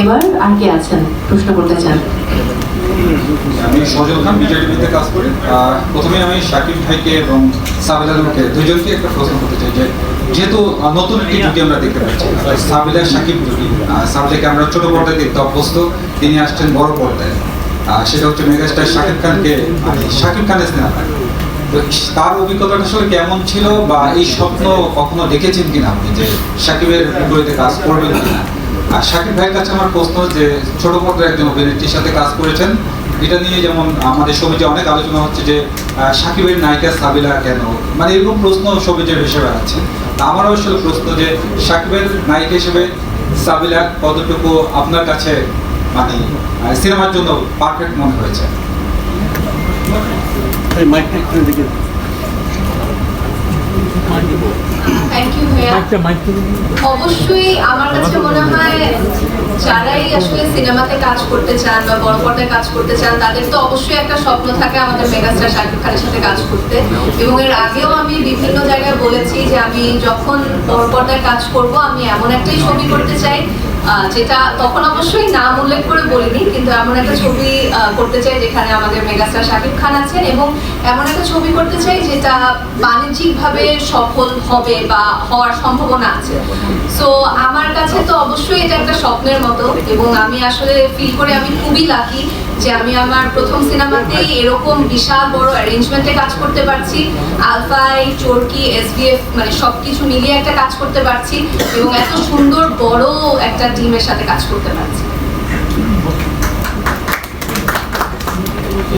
এবার আর কে আছেন? প্রশ্ন করতে চান। আমি সজল খান বিজয় টিভিতে কাজ করি। প্রথমে আমি শাকিব ভাইকে এবং দুজনকে একটা প্রশ্ন করতে চাই যে, যেহেতু নতুন একটি আমরা দেখতে পাচ্ছি শাকিব আমরা ছোট পর্দায় দেখতে অভ্যস্ত, তিনি আসছেন বড় পর্দায়। সেটা হচ্ছে মেগাস্টার শাকিব খানকে শাকিব খানের তার অভিজ্ঞতাটা আসলে কেমন ছিল বা এই স্বপ্ন কখনো দেখেছেন কিনা আপনি যে শাকিবের বিপরীতে কাজ করবেন কিনা? আর শাকিব ভাইয়ের কাছে আমার প্রশ্ন যে ছোট পর্দার একজন অভিনেত্রীর সাথে কাজ করেছেন এটা নিয়ে যেমন আমাদের সমিজে অনেক আলোচনা হচ্ছে যে আহ, শাকিবের নায়িকা সাবিলা কেন? মানে এরকম প্রশ্ন সমিজের হিসেবে আছে তা আমারও আসলে প্রশ্ন যে শাকিবের নায়িকা হিসেবে সাবিলা কতটুকু আপনার কাছে মানে সিনেমার জন্য পারফেক্ট মনে হয়েছে? মাইকটা একটু অবশ্যই আমার কাছে মনে হয় যারাই আসলে সিনেমাতে কাজ করতে চান বা বড় পর্দায় কাজ করতে চান, তাদের তো অবশ্যই একটা স্বপ্ন থাকে আমাদের মেগাস্টার শাকিব খানের সাথে কাজ করতে। এবং এর আগেও আমি বিভিন্ন জায়গায় বলেছি যে আমি যখন বড় পর্দায় কাজ করব, আমি এমন একটাই ছবি করতে চাই যেটা তখন অবশ্যই নাম উল্লেখ করে বলিনি, কিন্তু এমন একটা ছবি করতে চাই যেখানে আমাদের মেগাস্টার শাকিব খান আছেন এবং এমন একটা ছবি করতে চাই যেটা বাণিজ্যিকভাবে সফল হবে বা হওয়ার সম্ভাবনা আছে। সো আমার কাছে তো অবশ্যই এটা একটা স্বপ্নের মতো এবং আমি আসলে ফিল করে আমি খুবই লাকি যে আমি আমার প্রথম সিনেমাতেই এরকম বিশাল বড় অ্যারেঞ্জমেন্টে কাজ করতে পারছি। আলফাই, চোরকি এসবিএফ মানে সব কিছু মিলিয়ে একটা কাজ করতে পারছি এবং এত সুন্দর বড় একটা টিমের সাথে কাজ করতে পারছি।